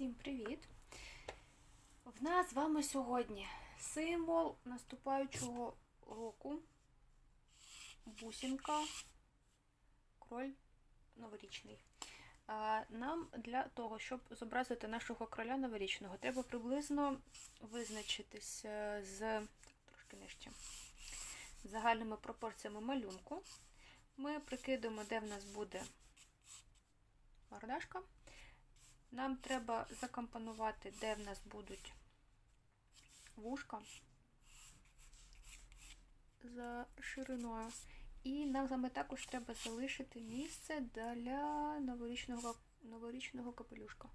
Всім привіт! В нас з вами сьогодні символ наступаючого року, бусинка, кроль новорічний. Нам для того, щоб зобразити нашого кроля новорічного, треба приблизно визначитися з трошки нижче, загальними пропорціями малюнку. Ми прикидуємо, де в нас буде мордашка. Нам треба закомпонувати, де в нас будуть вушка за шириною. І нам з вами також треба залишити місце для новорічного, новорічного капелюшка.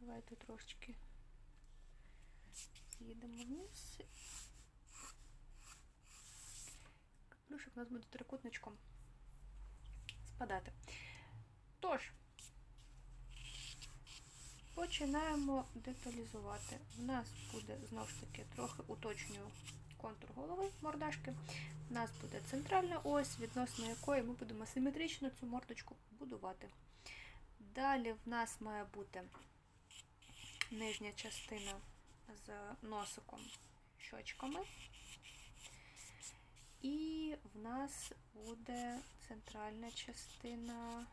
Давайте трошечки з'їдемо вниз. Капелюшок у нас буде трикутничком спадати. Тож, Починаємо деталізувати. У нас буде, знову ж таки, трохи уточнюю контур голови мордашки. У нас буде центральна ось, відносно якої ми будемо симетрично цю мордочку будувати. Далі в нас має бути нижня частина з носиком, щочками. І в нас буде центральна частина.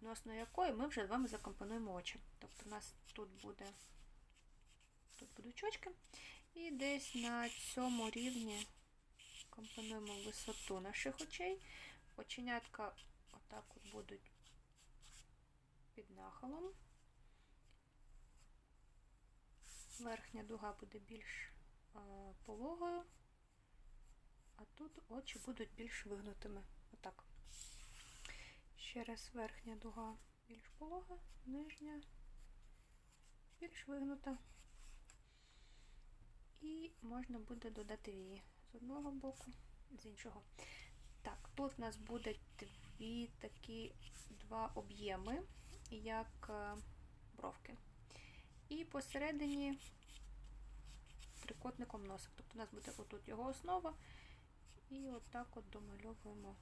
Відносно якої ми вже з вами закомпонуємо очі. Тобто у нас тут буде тут будуть очки. І десь на цьому рівні компонуємо висоту наших очей. Оченятка отак от будуть під нахилом. Верхня дуга буде більш е, пологою, а тут очі будуть більш вигнутими. Отак. Ще раз верхня дуга більш полога, нижня більш вигнута. І можна буде додати вії з одного боку, з іншого. Так, тут у нас буде дві такі два об'єми, як бровки. І посередині трикотником носик. Тобто у нас буде отут його основа, і отак от домальовуємо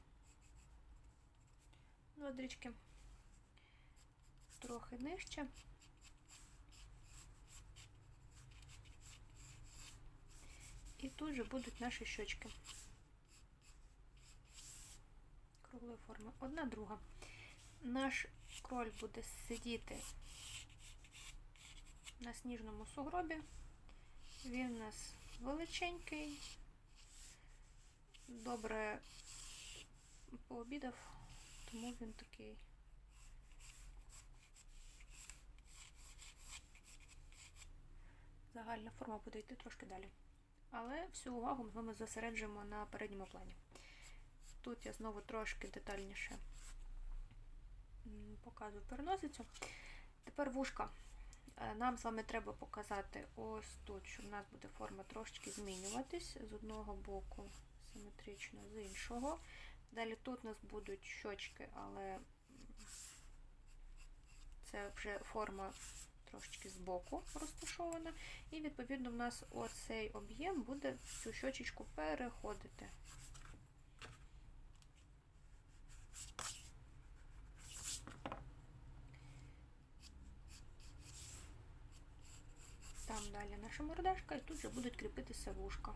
Водрічки трохи нижче. І тут же будуть наші щочки круглої форми. Одна друга. Наш кроль буде сидіти на сніжному сугробі. Він у нас величенький, добре пообідав тому він такий. Загальна форма буде йти трошки далі. Але всю увагу ми з вами зосереджуємо на передньому плані. Тут я знову трошки детальніше показую переносицю. Тепер вушка. Е, нам з вами треба показати ось тут, що в нас буде форма трошки змінюватись з одного боку симетрично, з іншого. Далі тут у нас будуть щочки, але це вже форма трошечки збоку розташована. І, відповідно, в нас оцей об'єм буде цю щочечку переходити. Там далі наша мордашка, і тут вже будуть кріпитися вушка.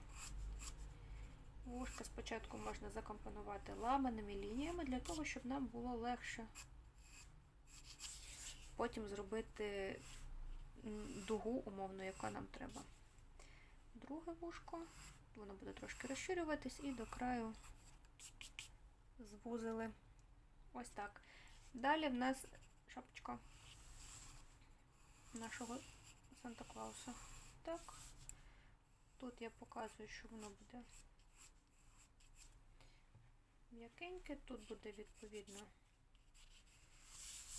Вушка спочатку можна закомпонувати ламаними лініями для того, щоб нам було легше потім зробити дугу, умовно, яка нам треба. Друге вушко, воно буде трошки розширюватись і до краю звузили. Ось так. Далі в нас шапочка нашого Санта Клауса. Так. Тут я показую, що воно буде м'якеньке. Тут буде, відповідно,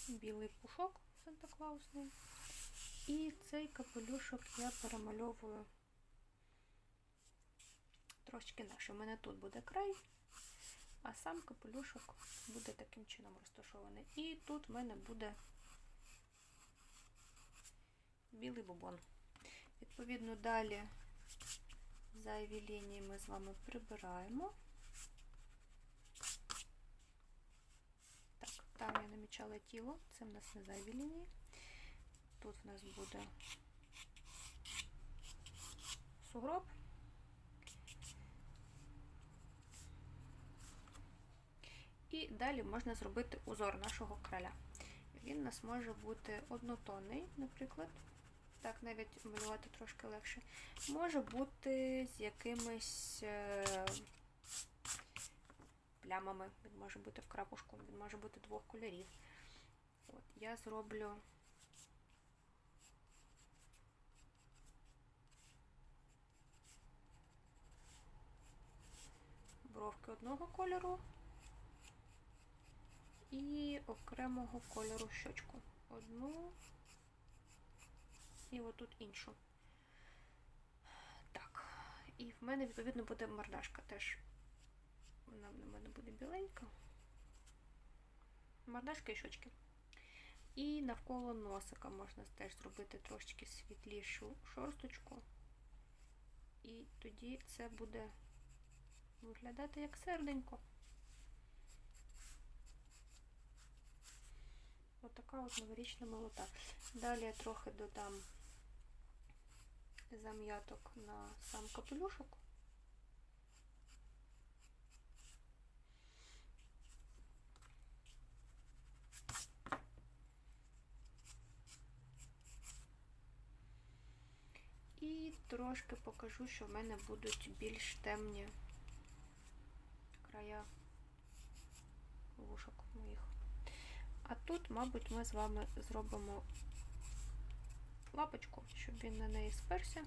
білий пушок Санта-Клаусний. І цей капелюшок я перемальовую трошки наше. У мене тут буде край, а сам капелюшок буде таким чином розташований. І тут в мене буде білий бубон. Відповідно, далі зайві лінії ми з вами прибираємо. Спочатку тіло, це в нас не зайві лінії. Тут в нас буде сугроб. І далі можна зробити узор нашого краля. Він у нас може бути однотонний, наприклад. Так, навіть малювати трошки легше. Може бути з якимись е, плямами. Він може бути в крапушку, він може бути двох кольорів. От, я зроблю бровки одного кольору і окремого кольору щочку. Одну і отут іншу. Так. І в мене, відповідно, буде мордашка теж. Вона в мене буде біленька. Мордашка і щочки. І навколо носика можна теж зробити трошечки світлішу шорсточку. І тоді це буде виглядати як серденько. Отака от новорічна молота. Далі я трохи додам зам'яток на сам капелюшок. І трошки покажу, що в мене будуть більш темні края вушок моїх. А тут, мабуть, ми з вами зробимо лапочку, щоб він на неї сперся.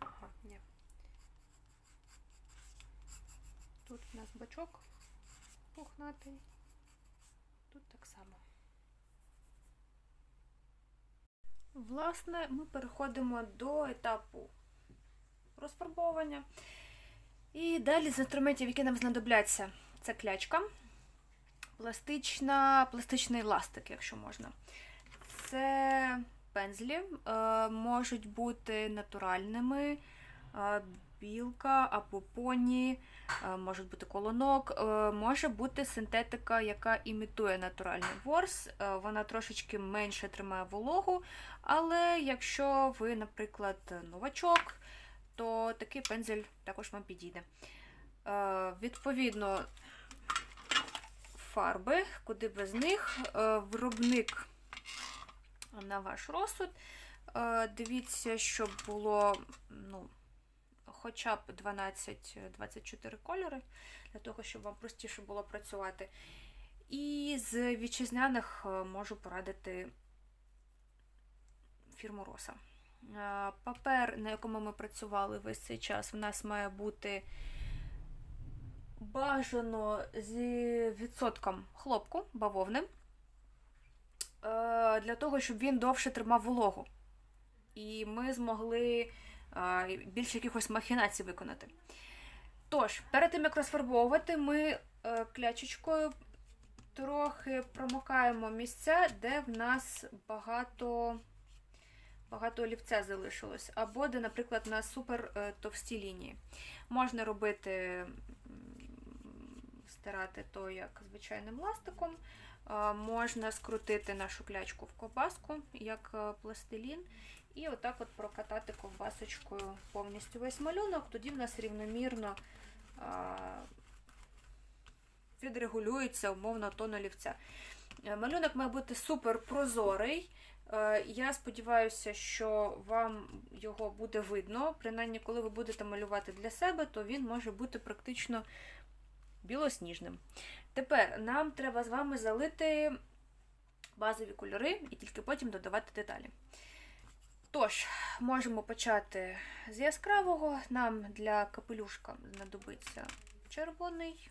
Ага, ні. Тут у нас бачок пухнатий, тут так само. Власне, ми переходимо до етапу розфарбовування. І далі з інструментів, які нам знадобляться, це клячка, пластична, пластичний ластик, якщо можна. Це пензлі, е, можуть бути натуральними, е, білка або поні, е, можуть бути колонок, е, може бути синтетика, яка імітує натуральний ворс. Е, Вона трошечки менше тримає вологу, але якщо ви, наприклад, новачок, то такий пензель також вам підійде. Відповідно, фарби, куди без них, виробник на ваш розсуд. Дивіться, щоб було ну, хоча б 12-24 кольори, для того, щоб вам простіше було працювати. І з вітчизняних е, можу порадити фірму Роса. Е, Папер, на якому ми працювали весь цей час, в нас має бути бажано з відсотком хлопку бавовни, е, для того, щоб він довше тримав вологу. І ми змогли більше якихось махінацій виконати. Тож, перед тим, як розфарбовувати, ми е, клячечкою трохи промокаємо місця, де в нас багато багато олівця залишилось, або де, наприклад, у нас супер е, товсті лінії. Можна робити, стирати то як звичайним ластиком, можна скрутити нашу клячку в ковбаску, як е, пластилін, і отак от прокатати ковбасочкою повністю весь малюнок, тоді в нас рівномірно відрегулюється умовно тон олівця. Е, Малюнок має бути супер прозорий. Е, Я сподіваюся, що вам його буде видно. Принаймні, коли ви будете малювати для себе, то він може бути практично білосніжним. Тепер нам треба з вами залити базові кольори і тільки потім додавати деталі. Тож, можемо почати з яскравого. Нам для капелюшка знадобиться червоний.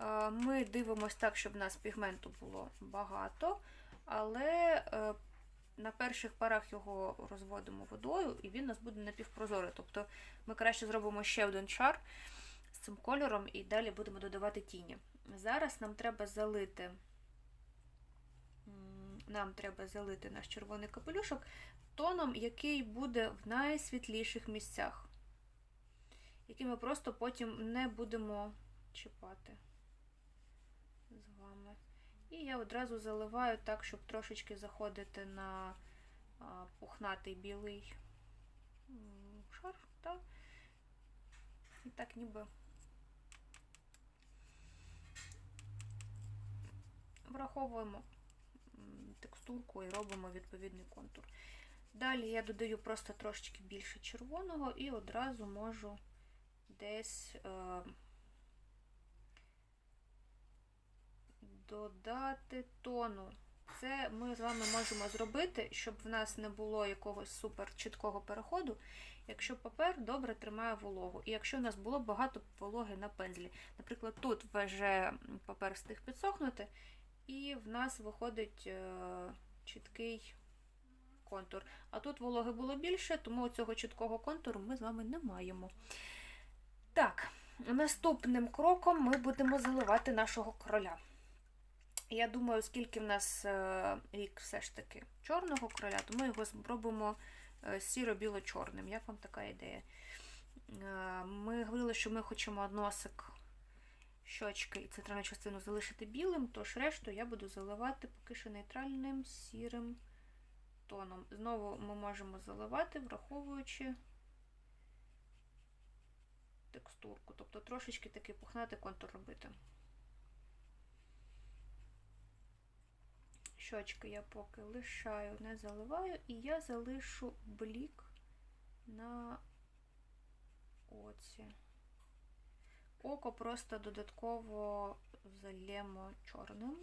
Е, Ми дивимося так, щоб в нас пігменту було багато, але е, на перших парах його розводимо водою, і він у нас буде напівпрозорий. Тобто ми краще зробимо ще один шар цим кольором і далі будемо додавати тіні. Зараз нам треба залити нам треба залити наш червоний капелюшок тоном, який буде в найсвітліших місцях, які ми просто потім не будемо чіпати з вами. І я одразу заливаю так, щоб трошечки заходити на пухнатий білий шар. Так? І так ніби враховуємо текстурку і робимо відповідний контур. Далі я додаю просто трошечки більше червоного і одразу можу десь е, додати тону. Це ми з вами можемо зробити, щоб в нас не було якогось супер чіткого переходу, якщо папер добре тримає вологу. І якщо у нас було багато вологи на пензлі. Наприклад, тут вже папер встиг підсохнути, і в нас виходить е, чіткий контур. А тут вологи було більше, тому цього чіткого контуру ми з вами не маємо. Так, наступним кроком ми будемо заливати нашого короля. Я думаю, оскільки в нас е, рік все ж таки чорного короля, то ми його зробимо е, сіро-біло-чорним. Як вам така ідея? Ми говорили, що ми хочемо носик, щочки і центральну частину залишити білим, тож решту я буду заливати поки що нейтральним сірим тоном. Знову ми можемо заливати, враховуючи текстурку, тобто трошечки такий пухнатий контур робити. Щочки я поки лишаю, не заливаю, і я залишу блік на оці. Око просто додатково залємо чорним.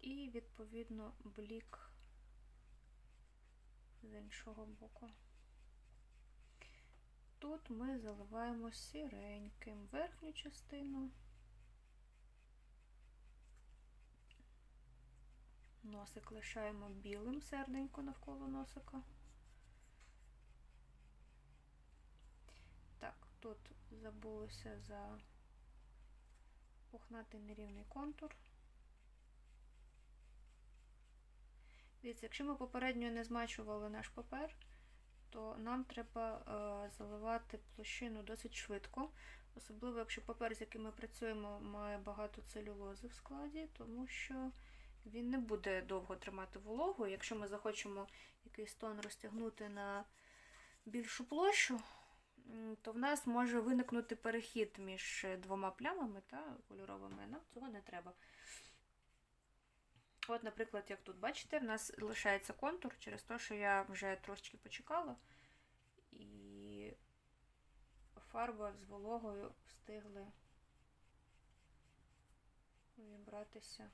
І, відповідно, блік з іншого боку. Тут ми заливаємо сіреньким верхню частину. Носик лишаємо білим серденько навколо носика. Так, тут забулося за пухнатий нерівний контур. Дивіться, якщо ми попередньо не змачували наш папер, то нам треба е, заливати площину досить швидко, особливо якщо папер, з яким ми працюємо, має багато целюлози в складі, тому що він не буде довго тримати вологу. Якщо ми захочемо якийсь тон розтягнути на більшу площу, то в нас може виникнути перехід між двома плямами та кольоровими. Нам цього не треба. От, наприклад, як тут, бачите, в нас лишається контур через те, що я вже трошечки почекала, і фарба з вологою встигли вібратися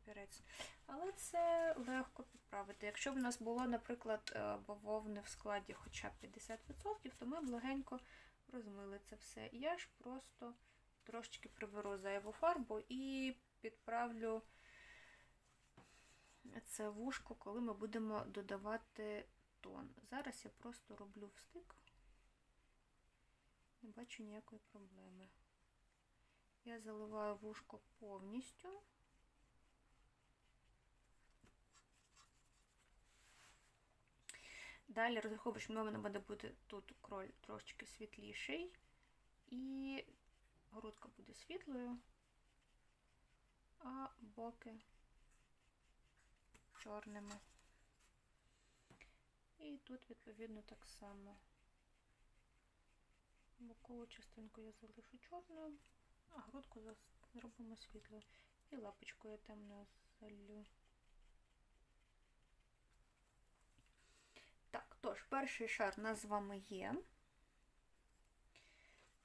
папірець. Але це легко підправити. Якщо б у нас було, наприклад, бавовни в складі хоча б 50%, то ми б легенько розмили це все. Я ж просто трошечки приберу зайву фарбу і підправлю це вушко, коли ми будемо додавати тон. Зараз я просто роблю встик, не бачу ніякої проблеми. Я заливаю вушко повністю. Далі розраховую, що в мене буде бути тут кроль трошечки світліший, і грудка буде світлою, а боки чорними. І тут, відповідно, так само. Бокову частинку я залишу чорною, а грудку зробимо світлою. І лапочку я темною залю. Так, тож, перший шар у нас з вами є.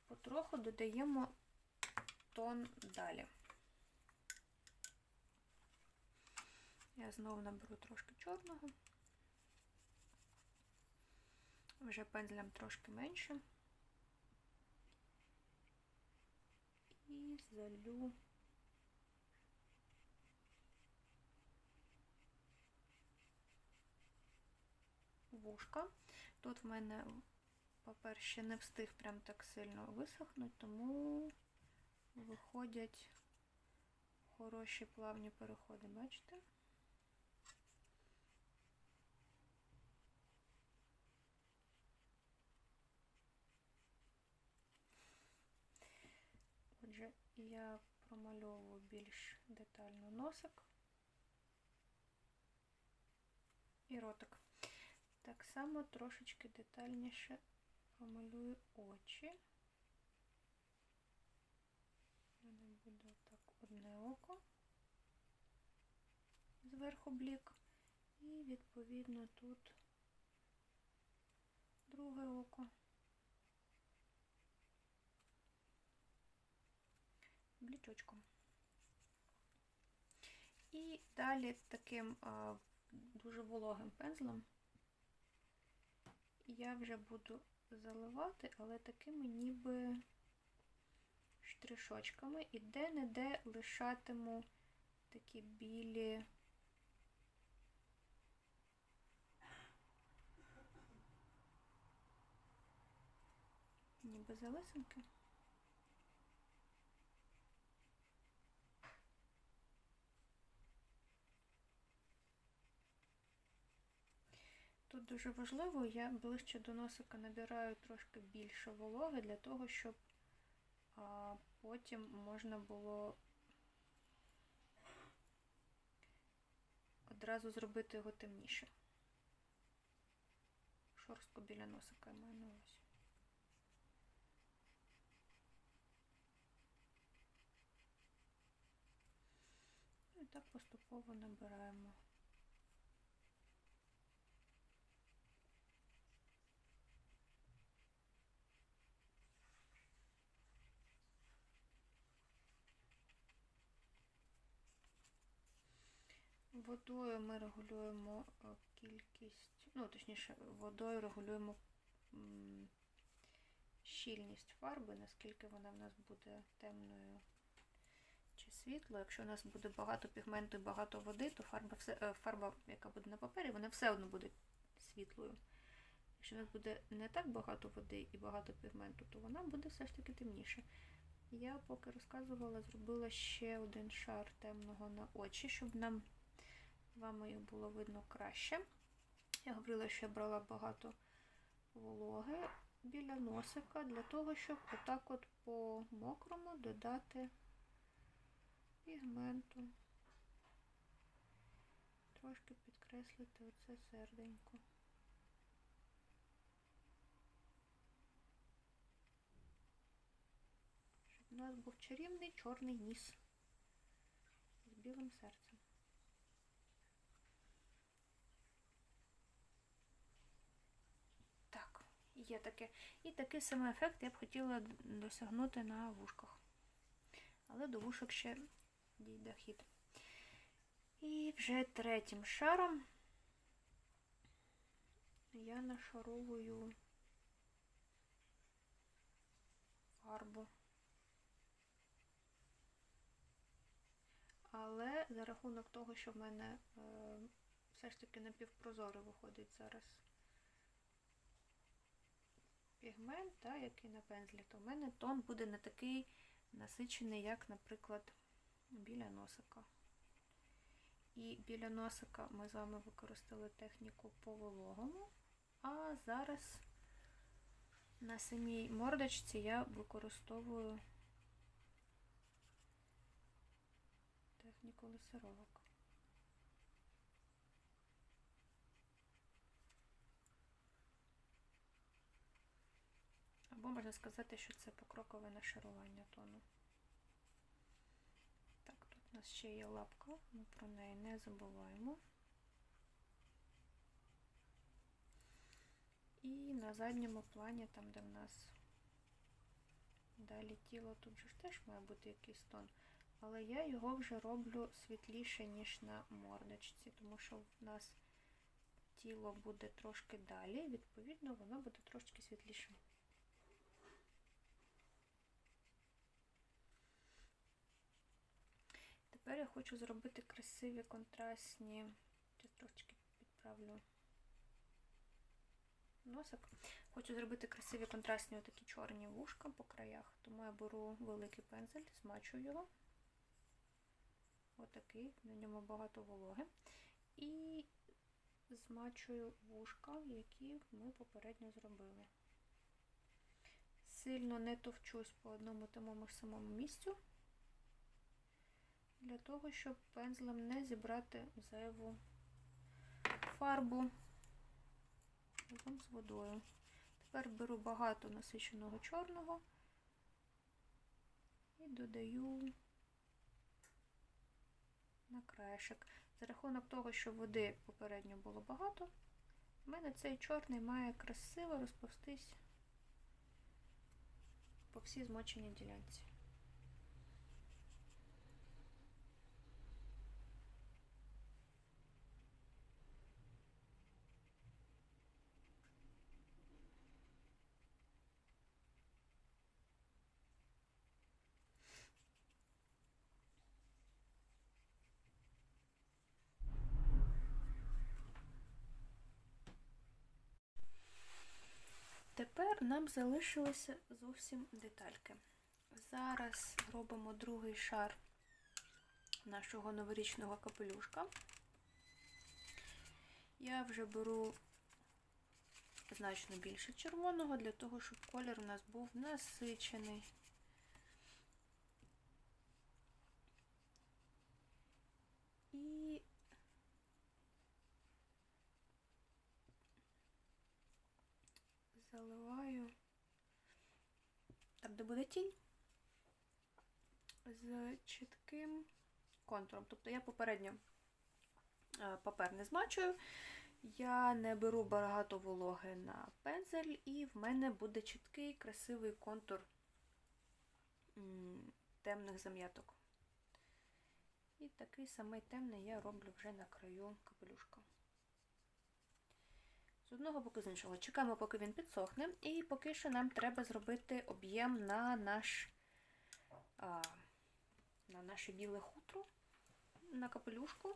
Потроху додаємо тон далі. Я знову наберу трошки чорного, вже пензлем трошки менше. І залю вушка. Тут в мене папер ще не встиг прям так сильно висохнути, тому виходять хороші плавні переходи, бачите? Отже, я промальовую більш детально носик і ротик. Так само трошечки детальніше промалюю очі. У мене буде так одне око, зверху блік, і відповідно тут друге око. Блічочком. І далі таким а, дуже вологим пензлем я вже буду заливати, але такими ніби штришочками і де-не-де лишатиму такі білі ніби залисинки. Дуже важливо, я ближче до носика набираю трошки більше вологи для того, щоб а, потім можна було одразу зробити його темніше. Шорстку біля носика я маю на увазі. І так поступово набираємо. Водою ми регулюємо е, кількість, ну, точніше, водою регулюємо щільність фарби, наскільки вона в нас буде темною чи світлою. Якщо у нас буде багато пігменту і багато води, то фарба, е, фарба, яка буде на папері, вона все одно буде світлою. Якщо у нас буде не так багато води і багато пігменту, то вона буде все ж таки темніша. Я поки розказувала, зробила ще один шар темного на очі, щоб нам вами їх було видно краще. Я говорила, що я брала багато вологи біля носика для того, щоб отак от по мокрому додати пігменту. Трошки підкреслити оце серденько. Щоб у нас був чарівний чорний ніс з білим серцем. Так, є таке. І такий самий ефект я б хотіла досягнути на вушках. Але до вушок ще дійде хід. І вже третім шаром я нашаровую фарбу. Але за рахунок того, що в мене е, все ж таки напівпрозоро виходить зараз пігмент, та, який на пензлі, то в мене тон буде не такий насичений, як, наприклад, біля носика. І біля носика ми з вами використали техніку по вологому, а зараз на самій мордочці я використовую техніку лисировок. Або можна сказати, що це покрокове нашарування тону. Так, тут у нас ще є лапка, ми про неї не забуваємо. І на задньому плані, там, де в нас далі тіло, тут же теж має бути якийсь тон. Але я його вже роблю світліше, ніж на мордочці, тому що в нас тіло буде трошки далі, відповідно, воно буде трошки світліше. Тепер я хочу зробити красиві контрастні, я трошки підправлю носик. Хочу зробити красиві контрастні отакі чорні вушка по краях, тому я беру великий пензель, змачую його. отакий, на ньому багато вологи. І змачую вушка, які ми попередньо зробили. Сильно не товчусь по одному тому самому місцю, для того, щоб пензлем не зібрати зайву фарбу разом з водою. Тепер беру багато насиченого чорного і додаю на краєшок. За рахунок того, що води попередньо було багато, в мене цей чорний має красиво розповстись по всій змоченій ділянці. Тепер нам залишилися зовсім детальки. Зараз робимо другий шар нашого новорічного капелюшка. Я вже беру значно більше червоного, для того, щоб колір у нас був насичений. І заливаю там, де буде тінь, з чітким контуром. Тобто я попередньо е, папер не змачую, я не беру багато вологи на пензель, і в мене буде чіткий, красивий контур темних зам'яток. І такий самий темний я роблю вже на краю капелюшка. Одного боку з іншого. Чекаємо, поки він підсохне, і поки що нам треба зробити об'єм на наш а, на наше біле хутро, на капелюшку.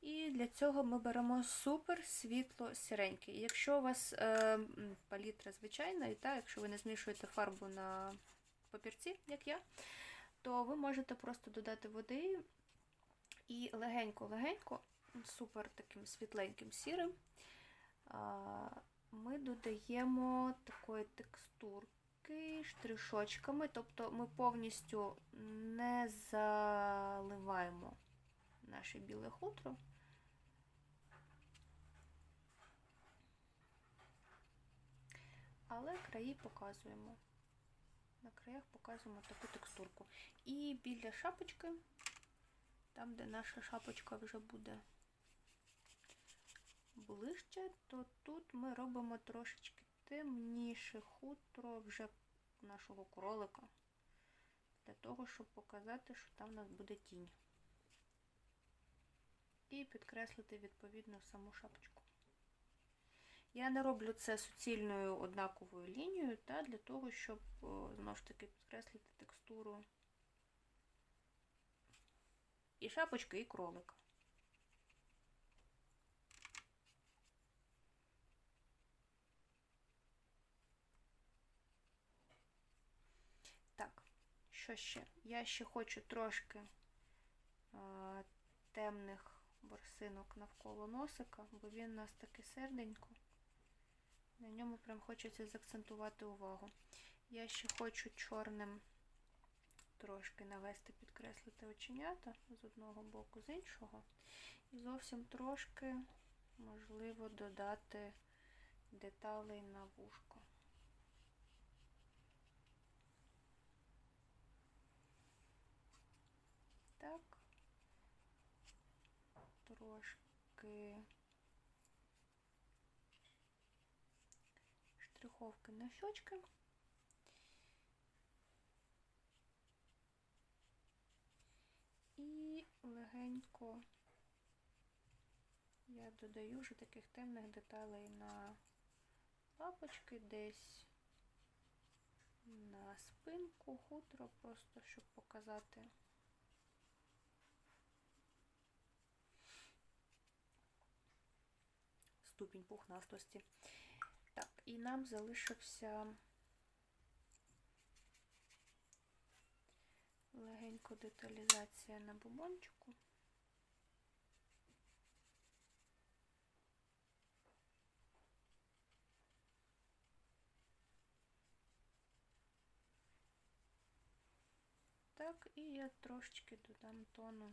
І для цього ми беремо супер світло сіренький. Якщо у вас е, палітра звичайна, і так, якщо ви не змішуєте фарбу на папірці, як я, то ви можете просто додати води і легенько-легенько, супер таким світленьким сірим ми додаємо такої текстурки штришочками, тобто ми повністю не заливаємо наше біле хутро. Але краї показуємо. На краях показуємо таку текстурку. І біля шапочки, там, де наша шапочка вже буде ближче, то тут ми робимо трошечки темніше хутро вже нашого кролика, для того, щоб показати, що там у нас буде тінь. І підкреслити, відповідно, саму шапочку. Я не роблю це суцільною однаковою лінією, та, для того, щоб, знову ж таки, підкреслити текстуру і шапочки, і кролика. Що ще? Я ще хочу трошки а, темних борсинок навколо носика, бо він у нас таки серденько. На ньому прям хочеться заакцентувати увагу. Я ще хочу чорним трошки навести, підкреслити оченята з одного боку, з іншого. І зовсім трошки, можливо, додати деталей на вушко. так, трошки штриховки на щочки. І легенько я додаю вже таких темних деталей на лапочки десь на спинку, хутро, просто щоб показати. ступінь пухнастості. Так, і нам залишився легенько деталізація на бубончику. Так, і я трошечки додам тону.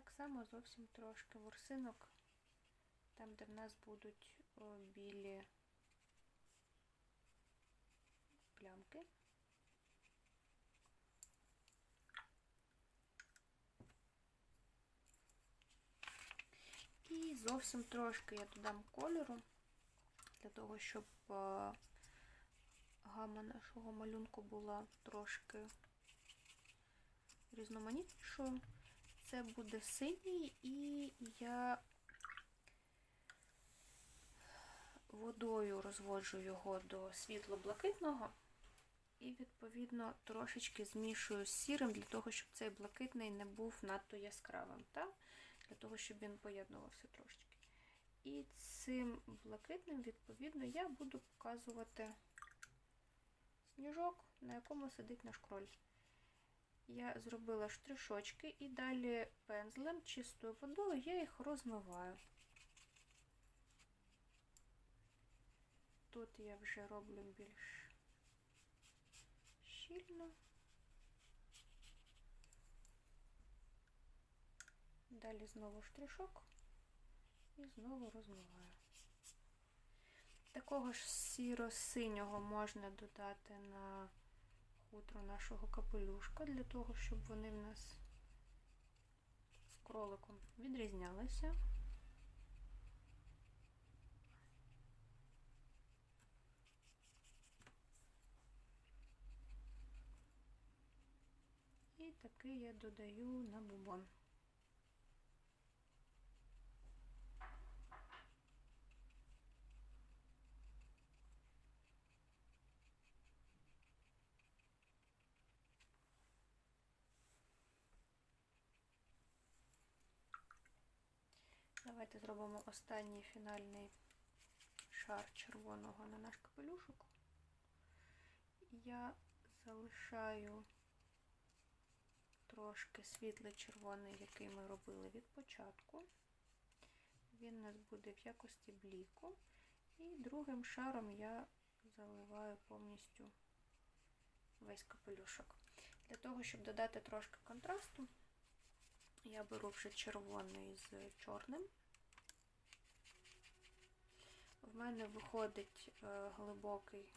Так само зовсім трошки ворсинок, там, де в нас будуть білі плямки. І зовсім трошки я додам кольору, для того, щоб гама нашого малюнку була трошки різноманітнішою. Це буде синій, і я водою розводжу його до світло-блакитного. І, відповідно, трошечки змішую з сірим, для того, щоб цей блакитний не був надто яскравим, так? для того, щоб він поєднувався трошечки. І цим блакитним, відповідно, я буду показувати сніжок, на якому сидить наш кроль. Я зробила штришочки і далі пензлем, чистою водою я їх розмиваю. Тут я вже роблю більш щільно. Далі знову штришок і знову розмиваю. Такого ж сіро-синього можна додати на хутро нашого капелюшка, для того, щоб вони в нас з кроликом відрізнялися. І такий я додаю на бубон. Давайте зробимо останній фінальний шар червоного на наш капелюшок. Я залишаю трошки світлий червоний, який ми робили від початку. Він у нас буде в якості бліку. І другим шаром я заливаю повністю весь капелюшок. Для того, щоб додати трошки контрасту, я беру вже червоний з чорним. В мене виходить е, глибокий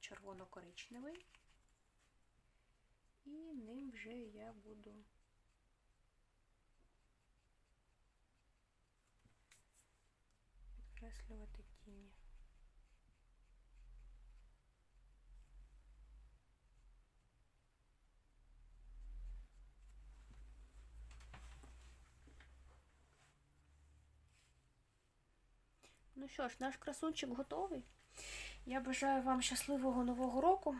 червоно-коричневий, і ним вже я буду підкреслювати тіні. Ну що ж, наш красунчик готовий. Я бажаю вам щасливого нового року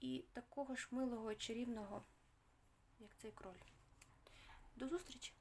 і такого ж милого і чарівного, як цей кроль. До зустрічі!